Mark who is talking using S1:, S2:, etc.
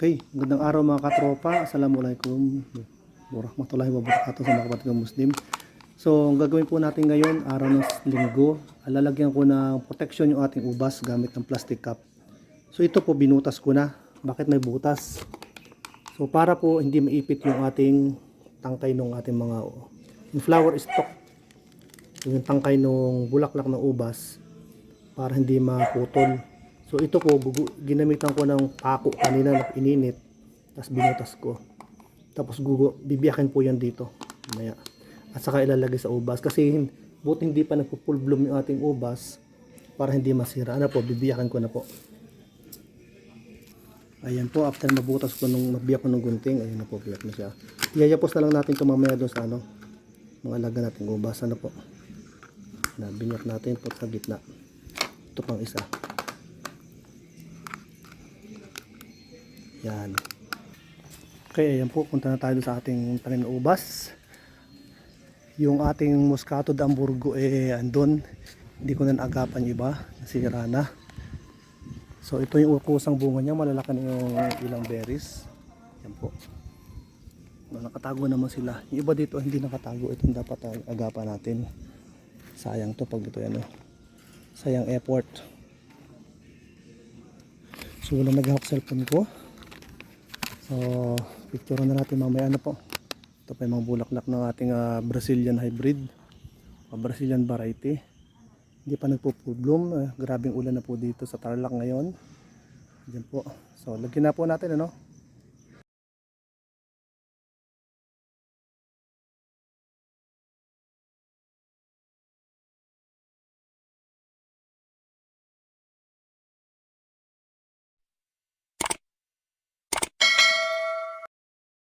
S1: Okay, magandang araw mga katropa. Assalamualaikum. Warahmatullahi wabarakatuh sa mga kapatid ng Muslim. So, ang gagawin po natin ngayon, araw ng linggo, alalagyan ko ng protection yung ating ubas gamit ng plastic cup. So, ito po binutas ko na. Bakit may butas? So, para po hindi maipit yung ating tangkay ng ating mga yung flower stock. Yung tangkay ng bulaklak ng ubas para hindi maputol. So ito gugu- ginamitan ko ng pako kanina na ininit. Tapos binutas ko. Tapos gugu, bibiyakin po yan dito. Maya. At saka ilalagay sa ubas. Kasi buti hindi pa nagpo-full bloom yung ating ubas para hindi masira. Ano po, bibiyakin ko na po. Ayan po, after mabutas ko nung mabiyak ko ng gunting, ayun na po, biyak na siya. Iyayapos na lang natin ito mamaya doon sa ano, mga laga natin ubas. Ano po. Na, binyak natin po sa gitna. Ito pang isa. Yan. Okay, ayan po. Punta na tayo sa ating tanim ubas. Yung ating Moscato de Hamburgo eh andun. Hindi ko na naagapan iba. Nasira na. So ito yung ukusang bunga niya. Malalaki na yung ilang berries. Yan po. Nakatago naman sila. Yung iba dito hindi nakatago. Ito yung dapat agapan natin. Sayang to pag ito ano. Sayang effort. So wala nag-hawk cellphone ko. So, picture na natin mamaya na po. Ito pa yung mga bulaklak ng ating ah, Brazilian hybrid. o Brazilian variety. Hindi pa nagpo-full bloom. Ah, grabing ulan na po dito sa Tarlac ngayon. Diyan po. So, lagyan na po natin ano.